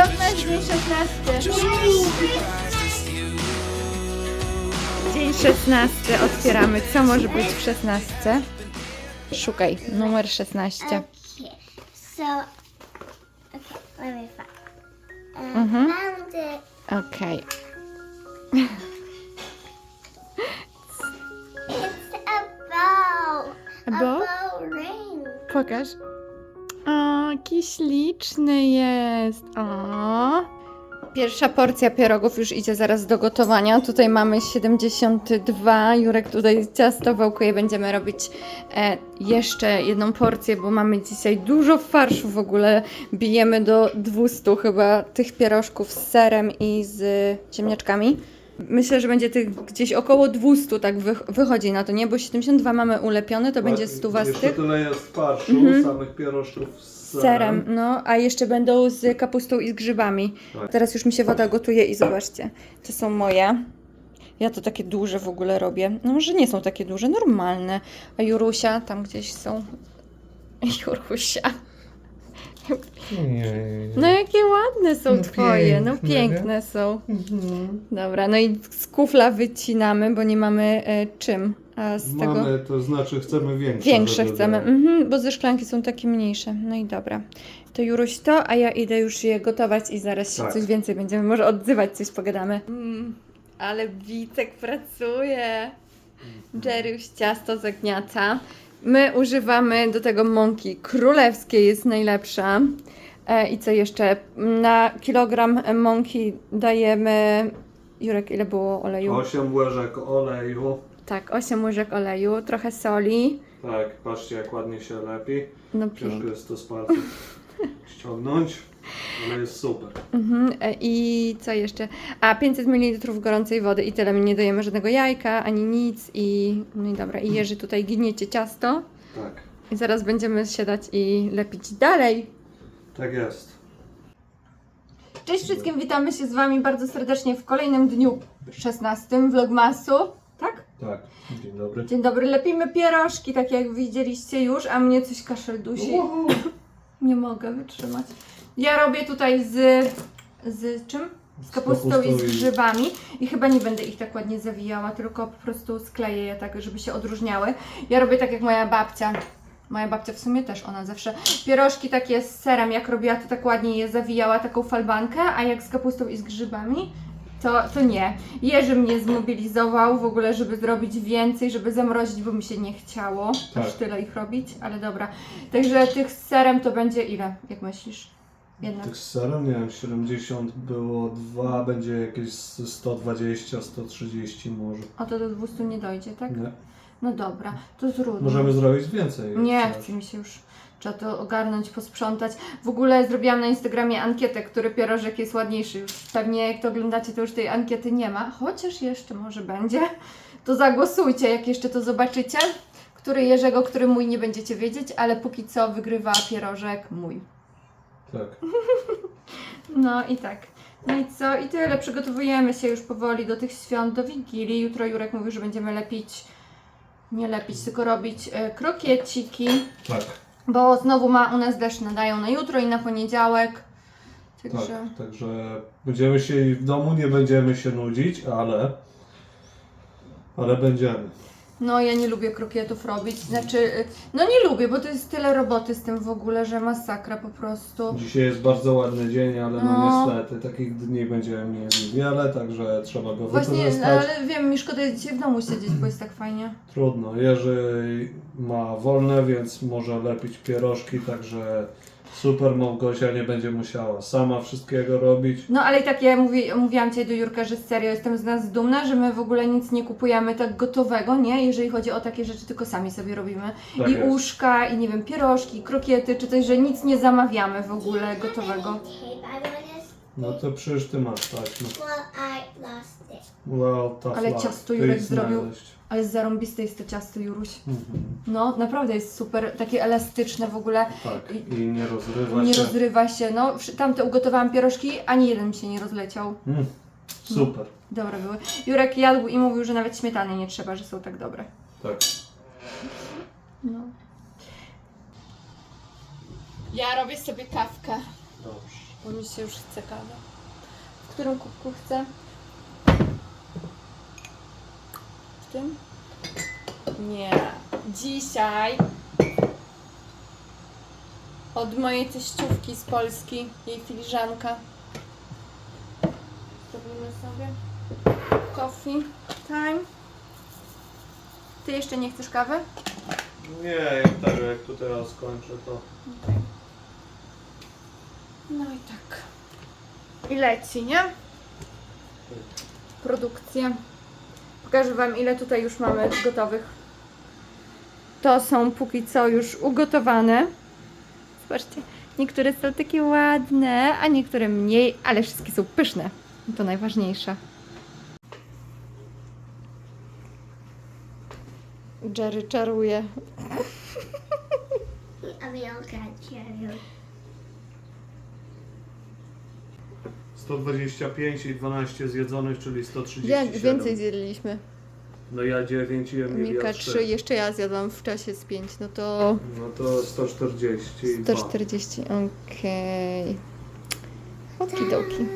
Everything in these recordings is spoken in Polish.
Dzień 16. Dzień 16 otwieramy. Co może być w 16? Szukaj, numer 16. Okay, so okay, let me find. Uh, Mhm. Found it. Okej. It's a bow. A bow? bow ring. Pokaż. O, jaki śliczny jest. O. Pierwsza porcja pierogów już idzie zaraz do gotowania. Tutaj mamy 72. Jurek tutaj ciasto wałkuje. Będziemy robić e, jeszcze jedną porcję, bo mamy dzisiaj dużo farszu w ogóle. Bijemy do 200 chyba tych pierożków z serem i z ziemniaczkami. Myślę, że będzie tych gdzieś około 200 tak wych- wychodzi na to, nie? Bo 72 mamy ulepione, to będzie 100 z Jeszcze tych. tyle jest farszu, samych pierożków z Z serem, no, a jeszcze będą z kapustą i z grzybami. Tak. Teraz już mi się woda gotuje i zobaczcie, to są moje. Ja to takie duże w ogóle robię. No może nie są takie duże, normalne. A Jurusia, tam gdzieś są. Jurusia. Nie. No jakie ładne są No twoje, no piękne, piękne są. Mhm. Dobra, no i z kufla wycinamy, bo nie mamy e, czym. A z tego... Mamy, to znaczy chcemy większe. Większe żeby chcemy, było. mhm, bo ze szklanki są takie mniejsze. No i dobra. To Juruś to, a ja idę już je gotować i zaraz się Tak. coś więcej będziemy może odzywać, coś pogadamy. Mm, ale Wicek pracuje. Jerry już ciasto zagniata. My używamy do tego mąki królewskiej, jest najlepsza. E, I co jeszcze? Na kilogram mąki dajemy... Jurek, ile było oleju? 8 łyżek oleju. Tak, 8 łyżek oleju, trochę soli. Tak, patrzcie jak ładnie się lepi. No Ciężko pięknie. jest to z palców ściągnąć, ale jest super. Mhm. e, I co jeszcze? A 500 ml gorącej wody i tyle. My nie dajemy żadnego jajka ani nic. I no i dobra. I Jerzy tutaj gniecie ciasto. Tak, I zaraz będziemy siadać i lepić dalej. tak jest. Cześć wszystkim, witamy się z Wami bardzo serdecznie w kolejnym dniu 16 vlogmasu. Tak? Tak, dzień dobry. Dzień dobry, lepimy pierożki, tak jak widzieliście już, a mnie coś kaszel dusi. Uhu. Nie mogę wytrzymać. Ja robię tutaj z. z czym? Z kapustą, i z grzybami. I chyba nie będę ich tak ładnie zawijała, tylko po prostu skleję je tak, żeby się odróżniały. Ja robię tak jak moja babcia. Moja babcia w sumie też, ona zawsze pierożki takie z serem, jak robiła, to tak ładnie je zawijała, taką falbankę, a jak z kapustą i z grzybami, to, to nie. Jerzy mnie zmobilizował w ogóle, żeby zrobić więcej, żeby zamrozić, bo mi się nie chciało Tak. aż tyle ich robić, ale dobra. Także tych z serem to będzie ile, jak myślisz? Jednak. Tych z serem, nie wiem, 70 było, dwa będzie jakieś 120, 130 może. A to do 200 nie dojdzie, tak? Nie. No dobra, to trudno. Możemy zrobić więcej. Nie, chce mi się już. Trzeba to ogarnąć, posprzątać. W ogóle zrobiłam na Instagramie ankietę, który pierożek jest ładniejszy. Już pewnie jak to oglądacie, to już tej ankiety nie ma. Chociaż jeszcze może będzie. To zagłosujcie, jak jeszcze to zobaczycie. Który Jerzego, który mój nie będziecie wiedzieć, ale póki co wygrywa pierożek mój. Tak. No i tak. No i co? I tyle. Przygotowujemy się już powoli do tych świąt, do Wigilii. Jutro Jurek mówił, że będziemy lepić, nie lepić, tylko robić e, krokieciki. Tak, Bo znowu ma u nas deszcz nadają na jutro i na poniedziałek. tak. Także Także będziemy się w domu, nie będziemy się nudzić, ale. Ale będziemy. No ja nie lubię krokietów robić. Znaczy, y, no nie lubię, bo to jest tyle roboty z tym w ogóle, że masakra po prostu. Dzisiaj jest bardzo ładny dzień, ale no, No. niestety takich dni będziemy mieli wiele, także trzeba go Właśnie, no, wykorzystać. ale wiem, mi szkoda jest dzisiaj w domu siedzieć, bo jest tak fajnie. Trudno. Jerzy ma wolne, więc może lepić pierożki, także super Małgosia nie będzie musiała sama wszystkiego robić. No ale i tak ja mówi, mówiłam Cię do Jurka, że serio jestem z nas dumna, że my w ogóle nic nie kupujemy tak gotowego, nie? Jeżeli chodzi o takie rzeczy, tylko sami sobie robimy. Tak I jest. uszka, i nie wiem, pierożki, krokiety, czy coś, że nic nie zamawiamy w ogóle gotowego. No to przecież ty masz taśmę. Well, I lost it. Well, tough Ale luck. ciasto Ty Jurek zrobił. znaleźć. Ale zarąbiste jest to ciasto, Juruś. Mhm. No, naprawdę jest super, takie elastyczne w ogóle. Tak, i nie rozrywa Nie się. rozrywa się. No, tamte ugotowałam pierożki, ani jeden mi się nie rozleciał. Mm, super. Dobre były. Jurek jadł i mówił, że nawet śmietany nie trzeba, że są tak dobre. Tak. No. Ja robię sobie kawkę. Dobrze. bo mi się już chce kawy. W którym kubku chcę? W tym? Nie. Dzisiaj od mojej teściówki z Polski, jej filiżanka. Zrobimy sobie coffee time. Ty jeszcze nie chcesz kawy? Nie, jak tak, jak tu teraz skończę, to... No i tak. I leci, nie? Produkcja. Pokażę Wam, ile tutaj już mamy gotowych. To są póki co już ugotowane. Zobaczcie, niektóre są takie ładne, a niektóre mniej, ale wszystkie są pyszne. To najważniejsze. Jerry czaruje. I mean, I'll catch you. 125 i 12 zjedzonych, czyli 137. Wie- Więcej zjedliśmy. No ja 9 i Emilia Milka 3. 3, jeszcze ja zjadłam w czasie z 5, no to No to 142. 140, okej. Okidoki.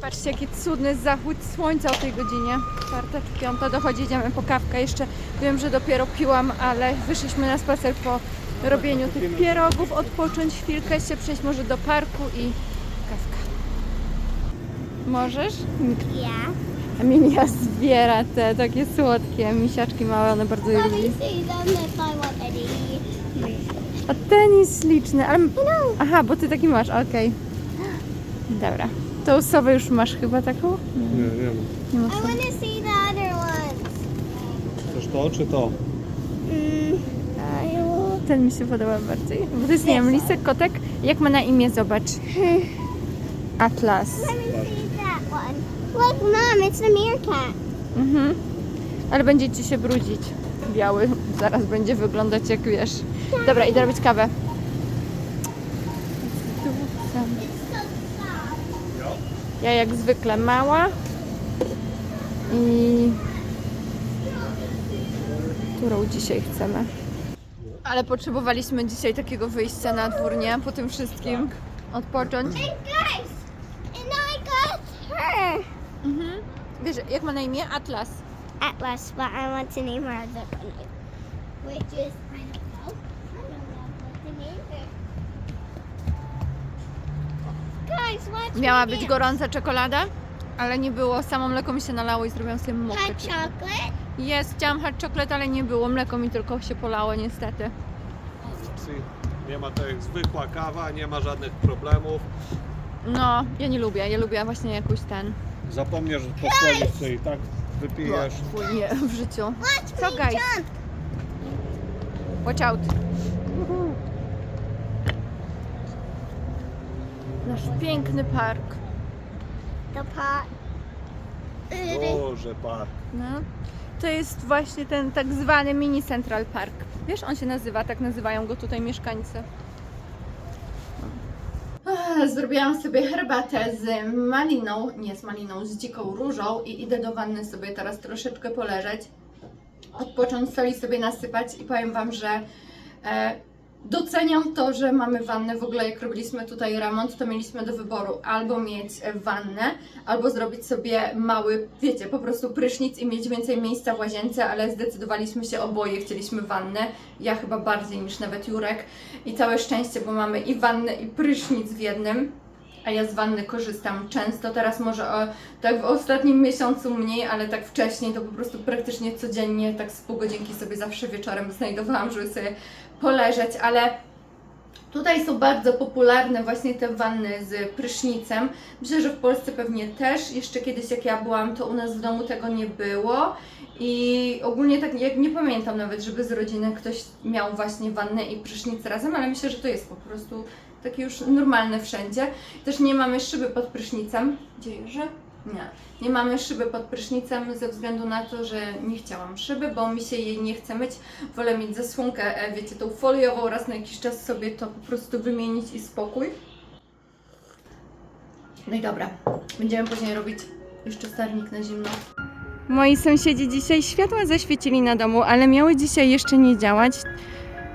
Patrzcie, jaki cudny zachód słońca o tej godzinie. Czwarta czy piąta, dochodzi, idziemy po kawkę. Jeszcze wiem, że dopiero piłam, ale wyszliśmy na spacer po robieniu tych pierogów, odpocząć chwilkę, się przejść może do parku i. Możesz? Yeah. Emilia zbiera te takie słodkie misiaczki małe, one bardzo je lubi. A ten jest śliczny, ale... Aha, bo ty taki masz, okej. Dobra. Tą sowę już masz chyba taką? Nie, nie mam. Nie ma I sowy. want to see the other ones. Chcesz to czy to? Mm, will. Ten mi się podoba bardziej. Bo to jest, nie wiem, lisek, kotek. Jak ma na imię, zobacz. Atlas. Let me see. Look, Mom, it's a meerkat. Mhm. Ale będzie ci się brudzić. Biały. Zaraz będzie wyglądać jak wiesz. Dobra, idę robić kawę. Ja jak zwykle mała. I którą dzisiaj chcemy. Ale potrzebowaliśmy dzisiaj takiego wyjścia na dwór, nie? Po tym wszystkim. Odpocząć. And guys, and I got her. Mhm. Wiesz, jak ma na imię? Atlas. Atlas, but I want to name her a different name. Which is, I don't know. I don't know what to name her. Guys, watch Miała me być dance. gorąca czekolada, ale nie było. Samo mleko mi się nalało i zrobiłam sobie mokę. Hot chocolate. Jest, chciałam hot chocolate, ale nie było. Mleko mi tylko się polało niestety. Nie ma tak jak zwykła kawa, nie ma żadnych problemów. No, ja nie lubię. Ja lubię właśnie jakąś ten... Zapomniesz po słońcu i tak wypijesz. Fuj, nie, w życiu. Watch Co, guys? Watch out. Nasz piękny park. The pot. Duży park. No. To jest właśnie ten tak zwany mini Central Park. Wiesz, on się nazywa, tak nazywają go tutaj mieszkańcy. Zrobiłam sobie herbatę z maliną, nie z maliną, z dziką różą i idę do wanny sobie teraz troszeczkę poleżeć, odpocząć, soli sobie nasypać i powiem Wam, że e, doceniam to, że mamy wannę. W ogóle jak robiliśmy tutaj remont, to mieliśmy do wyboru albo mieć wannę, albo zrobić sobie mały, wiecie, po prostu prysznic i mieć więcej miejsca w łazience, ale zdecydowaliśmy się oboje, chcieliśmy wannę. Ja chyba bardziej niż nawet Jurek. I całe szczęście, bo mamy i wannę, i prysznic w jednym. A ja z wanny korzystam często. Teraz może o, tak w ostatnim miesiącu mniej, ale tak wcześniej to po prostu praktycznie codziennie, tak z pół godzinki sobie zawsze wieczorem znajdowałam, żeby sobie poleżeć, ale Tutaj są bardzo popularne właśnie te wanny z prysznicem. Myślę, że w Polsce pewnie też. Jeszcze kiedyś jak ja byłam, to u nas w domu tego nie było. I ogólnie tak jak nie pamiętam nawet, żeby z rodziny ktoś miał właśnie wannę i prysznic razem, ale myślę, że to jest po prostu takie już normalne wszędzie. Też nie mamy szyby pod prysznicem. Gdzie Jerzy? Nie. Nie mamy szyby pod prysznicem ze względu na to, że nie chciałam szyby, bo mi się jej nie chce myć. Wolę mieć zasłonkę, e, wiecie, tą foliową, raz na jakiś czas sobie to po prostu wymienić i spokój. No i dobra, będziemy później robić jeszcze starnik na zimno. Moi sąsiedzi dzisiaj światła zaświecili na domu, ale miały dzisiaj jeszcze nie działać.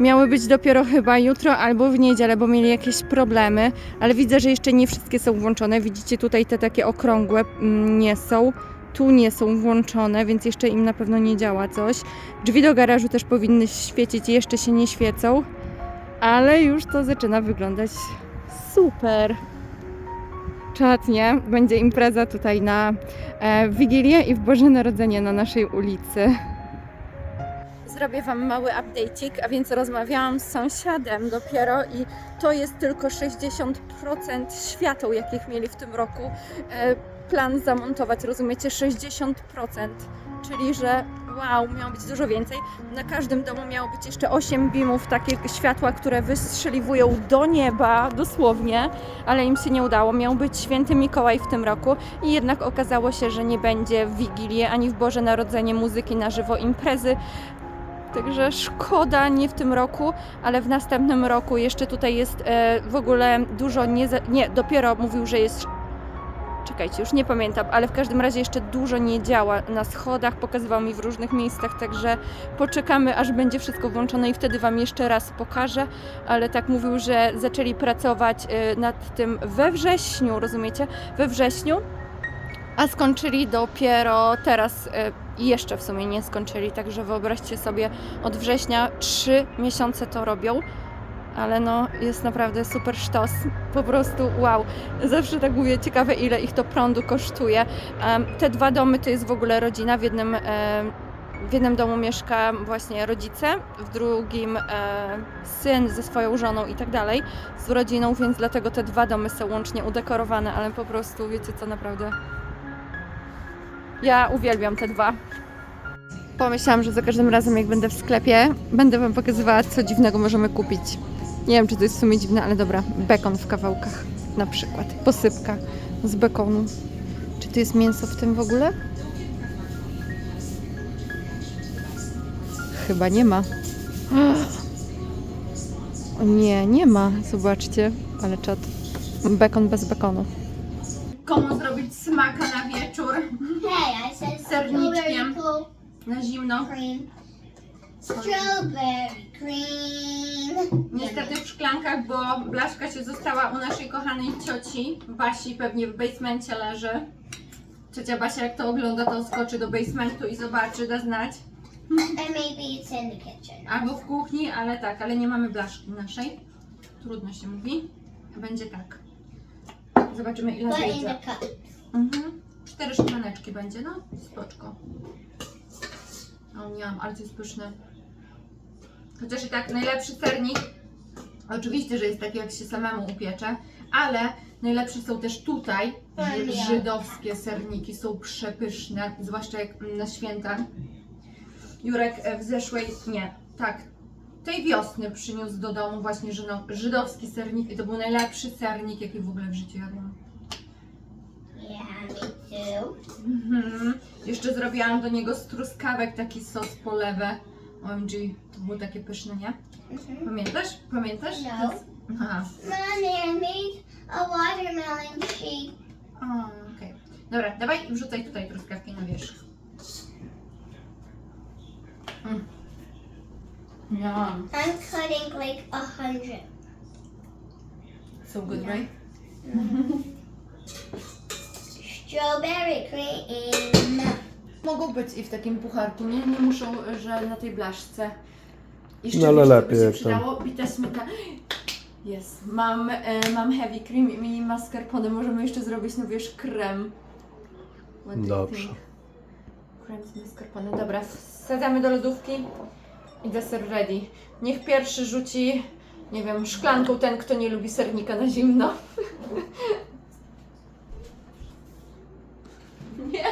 Miały być dopiero chyba jutro albo w niedzielę, bo mieli jakieś problemy, ale widzę, że jeszcze nie wszystkie są włączone. Widzicie tutaj te takie okrągłe mm, nie są. Tu nie są włączone, więc jeszcze im na pewno nie działa coś. Drzwi do garażu też powinny świecić, jeszcze się nie świecą, ale już to zaczyna wyglądać super. Czatnie, będzie impreza tutaj na e, Wigilię i w Boże Narodzenie na naszej ulicy. Zrobię Wam mały update'ik, a więc rozmawiałam z sąsiadem dopiero i to jest tylko 60% świateł, jakich mieli w tym roku e, plan zamontować, rozumiecie? 60%, czyli że wow, miało być dużo więcej. Na każdym domu miało być jeszcze 8 beamów, takie światła, które wystrzeliwują do nieba, dosłownie, ale im się nie udało. Miał być święty Mikołaj w tym roku i jednak okazało się, że nie będzie w Wigilię ani w Boże Narodzenie muzyki na żywo imprezy. Także szkoda, nie w tym roku, ale w następnym roku jeszcze tutaj jest e, w ogóle dużo nie, nie, dopiero mówił, że jest Czekajcie, już nie pamiętam, ale w każdym razie jeszcze dużo nie działa na schodach, pokazywał mi w różnych miejscach, także poczekamy, aż będzie wszystko włączone i wtedy Wam jeszcze raz pokażę, ale tak mówił, że zaczęli pracować e, nad tym we wrześniu, rozumiecie? We wrześniu, a skończyli dopiero teraz e, i jeszcze w sumie nie skończyli, także wyobraźcie sobie, od września trzy miesiące to robią. Ale no, jest naprawdę super sztos. Po prostu wow. Zawsze tak mówię, ciekawe ile ich to prądu kosztuje. Te dwa domy to jest w ogóle rodzina. W jednym, em, w jednym domu mieszka właśnie rodzice, w drugim e, syn ze swoją żoną i tak dalej, z rodziną, więc dlatego te dwa domy są łącznie udekorowane, ale po prostu wiecie co, naprawdę. Ja uwielbiam te dwa. Pomyślałam, że za każdym razem, jak będę w sklepie, będę Wam pokazywała, co dziwnego możemy kupić. Nie wiem, czy to jest w sumie dziwne, ale dobra. Bekon w kawałkach na przykład. Posypka z bekonu. Czy tu jest mięso w tym w ogóle? Chyba nie ma. O nie, nie ma. Zobaczcie, ale czad. Bekon bez bekonu. Komu zrobić smaka na wieczór? Serniczkiem. Na zimno. Strawberry cream. Niestety w szklankach, bo blaszka się została u naszej kochanej cioci. Basi pewnie w basemencie leży. Ciocia Basia jak to ogląda, to skoczy do basementu i zobaczy, da znać. And maybe it's in the kitchen. Albo w kuchni, ale tak, ale nie mamy blaszki naszej. Trudno się mówi. Będzie tak. Zobaczymy ile But in the. Mhm. Cztery szklaneczki będzie, no. Spoczko. O nie, ale to jest pyszne. Chociaż i tak najlepszy sernik, oczywiście, że jest taki jak się samemu upiecze, ale najlepsze są też tutaj żydowskie serniki, są przepyszne, zwłaszcza jak na święta. Jurek e, w zeszłej, nie, tak, tej wiosny przyniósł do domu właśnie żydowski sernik i to był najlepszy sernik, jaki w ogóle w życiu jadłam. Yeah, too. Mhm. Jeszcze zrobiłam do niego z truskawek taki sos polewę. OMG, to było takie pyszne, nie? Mhm. Pamiętasz? Pamiętasz? No. Aha. Mommy, I made a watermelon sheet. O, okej. Dobra, dawaj wrzucaj tutaj truskawki na wierzch. Mm. Yum. I'm cutting like a hundred. So good, right? Strawberry cream. Mogą być i w takim pucharku, nie? Nie muszą, że na tej blaszce. I No, ale lepiej by się jak przydało. Bita śmietana. Jest. Mam, e, mam heavy cream i mini mascarpone. Możemy jeszcze zrobić, no wiesz, krem. What do you Dobrze. think? Krem z mascarpone. Dobra, wsadzamy do lodówki i deser ready. Niech pierwszy rzuci, nie wiem, szklanką ten, kto nie lubi sernika na zimno. nie?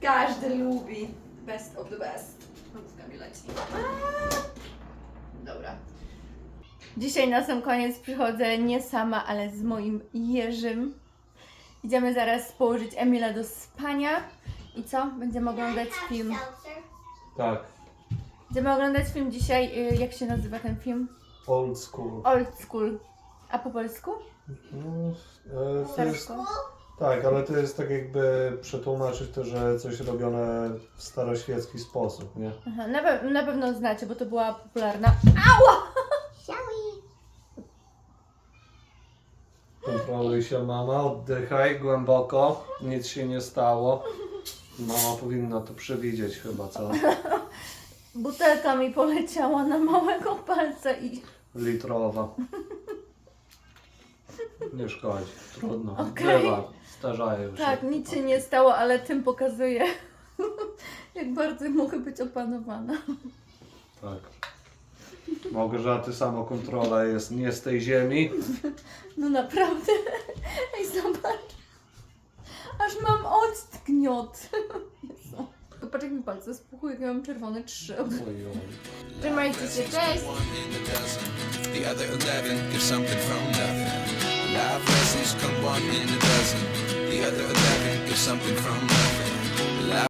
Każdy lubi. Best of the best. Mi leci. Dobra. Dzisiaj na sam koniec przychodzę nie sama, ale z moim Jerzym. Idziemy zaraz położyć Emila do spania. I co? Będziemy oglądać film. Tak, Będziemy oglądać film dzisiaj. y, Jak się nazywa ten film? old school. Old School. A po polsku? No, e, to jest Starszko. Tak, ale to jest tak jakby przetłumaczyć to, że coś robione w staroświecki sposób, nie? Aha, na, pe- na pewno znacie, bo to była popularna. We? Kontroluj się mama, oddychaj głęboko, nic się nie stało. Mama powinna to przewidzieć chyba, co? Butelka mi poleciała na małego palca i. Litrowa. Nie szkodzi, trudno. Okej. Bywa, starzają się. Tak, nic się nie stało, ale tym pokazuje, jak bardzo mogę być opanowana. Tak. Małgorzaty samokontrola jest nie z tej ziemi. No naprawdę. Ej, zobacz. Aż mam odgniot. Jezu. To patrz jak mi palce spuchły, jak ja mam czerwone trzy. Ojoj. Trzymajcie się, cześć! The other 11 give something from nothing. Life lessons come one in a dozen. The other 11 give something from nothing.